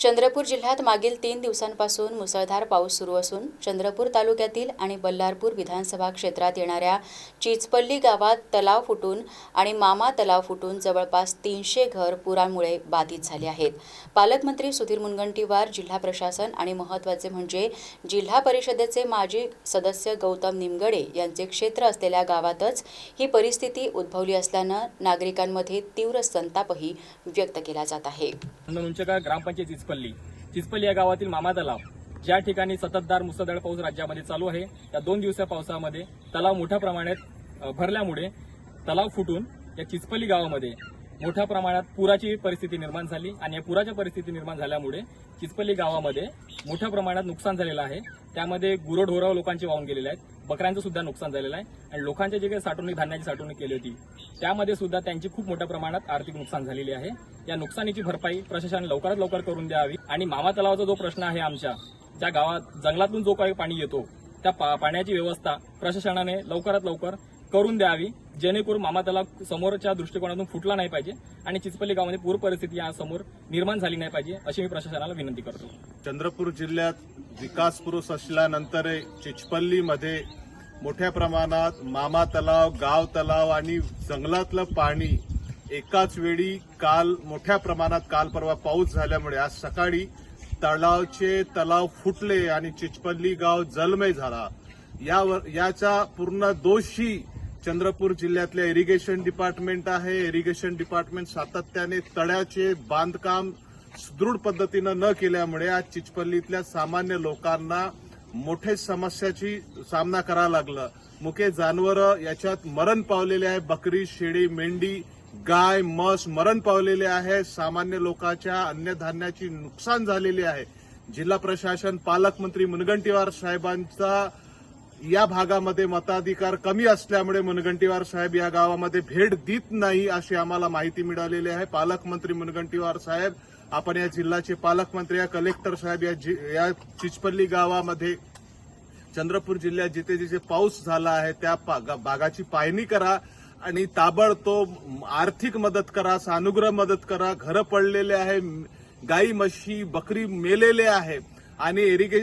चंद्रपूर जिल्ह्यात मागील तीन दिवसांपासून मुसळधार पाऊस सुरू असून चंद्रपूर तालुक्यातील आणि बल्लारपूर विधानसभा क्षेत्रात येणाऱ्या चिचपल्ली गावात तलाव फुटून आणि मामा तलाव फुटून जवळपास तीनशे घर पुरामुळे बाधित झाले आहेत. पालकमंत्री सुधीर मुनगंटीवार जिल्हा प्रशासन आणि महत्त्वाचे म्हणजे जिल्हा परिषदेचे माजी सदस्य गौतम निमगडे यांचे क्षेत्र असलेल्या गावातच ही परिस्थिती उद्भवली असल्यानं नागरिकांमध्ये तीव्र संतापही व्यक्त केला जात आहे. चिचपल्ली. चिचपल्ली या गावातील मामा तलाव ज्या ठिकाणी सततधार मुसळधार पाऊस राज्यामध्ये चालू आहे या दोन दिवसा पावसामध्ये तलाव मोठ्या प्रमाणात भरल्यामुळे तलाव फुटून या चिचपल्ली गावामध्ये मोठ्या प्रमाणात पुराची परिस्थिती निर्माण झाली आणि या पुराच्या परिस्थिती निर्माण झाल्यामुळे चिचपल्ली गावामध्ये मोठ्या प्रमाणात नुकसान झालेलं आहे. त्यामध्ये गुरंढोर लोकांचे वाहून गेलेले आहेत. बकऱ्यांचं सुद्धा नुकसान झालेलं आहे. आणि लोकांचे जे काही साठवणूक धान्याची साठवणूक केली होती त्यामध्ये सुद्धा त्यांची खूप मोठ्या प्रमाणात आर्थिक नुकसान झालेली आहे. या नुकसानीची भरपाई प्रशासनाने लवकरात लवकर करून द्यावी. आणि मामा तलावाचा जो प्रश्न आहे आमच्या ज्या गावात जंगलातून जो काही पाणी येतो त्या पा- पाण्याची व्यवस्था प्रशासनाने लवकरात लवकर करून द्यावी. जेणेकरून मामा तलाव समोरच्या दृष्टिकोनातून फुटला नाही पाहिजे आणि चिचपल्ली गावामध्ये पूर परिस्थिती यासमोर निर्माण झाली नाही पाहिजे अशी मी प्रशासनाला विनंती करतो. चंद्रपूर जिल्ह्यात विकास पुरुष असल्यानंतर चिचपल्लीमध्ये मोठ्या प्रमाणात मामा तलाव गाव तलाव आणि जंगलातलं पाणी एकाच वेळी काल मोठ्या प्रमाणात काल परवा पाऊस झाल्यामुळे आज सकाळी तलावचे तलाव फुटले आणि चिचपल्ली गाव जलमय झाला. यावर याचा पूर्ण दोषी चंद्रपूर जिल्ह्यातल्या इरिगेशन डिपार्टमेंट आहे. इरिगेशन डिपार्टमेंट सातत्याने तळ्याचे बांधकाम सुदृढ पद्धतीनं न केल्यामुळे आज चिचपल्लीतल्या सामान्य लोकांना मोठे समस्याची सामना करावा लागला. मुके जानवरं याच्यात मरण पावलेले आहे. बकरी शेळी मेंढी गाय म्हस मरण पावलेले आहे. सामान्य लोकांच्या अन्नधान्याची नुकसान झालेली आहे. जिल्हा प्रशासन पालकमंत्री मुनगंटीवार साहेबांचा या भागामध्ये मताधिकार कमी असल्यामुळे मुनगंटीवार साहेब या गावामध्ये भेट देत नाही अशी आम्हाला माहिती मिळालेली आहे. पालकमंत्री मुनगंटीवार साहेब आपण या जिल्ह्याचे पालकमंत्री या कलेक्टर साहेब या जि- या चिचपल्ली गावामध्ये चंद्रपूर जिल्ह्यात जिथे जिथे पाऊस झाला आहे त्या पा- भागाची पाहणी करा आणि ताबडतोब आर्थिक मदत करा सानुग्रह मदत करा. घरं पडलेले आहे गाई म्हशी बकरी मेलेले आहे. आणि इरिगे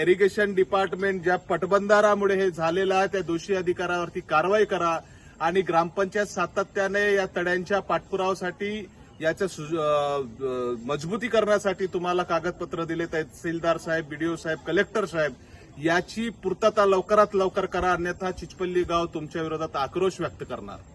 इरिगेशन डिपार्टमेंट ज्या पटबंधारामुळे हे झालेलं आहे त्या दोषी अधिकाऱ्यावरती कारवाई करा आणि ग्रामपंचायत सातत्याने या तड्यांच्या पाठपुरावासाठी याच्या मजबूती करण्यासाठी तुम्हाला कागदपत्र दिले तहसीलदार साहेब बीडीओ साहेब कलेक्टर साहेब याची पूर्तता लवकरात लवकर करा अन्यथा चिचपल्ली गाव तुमच्या विरोधात आक्रोश व्यक्त करणार.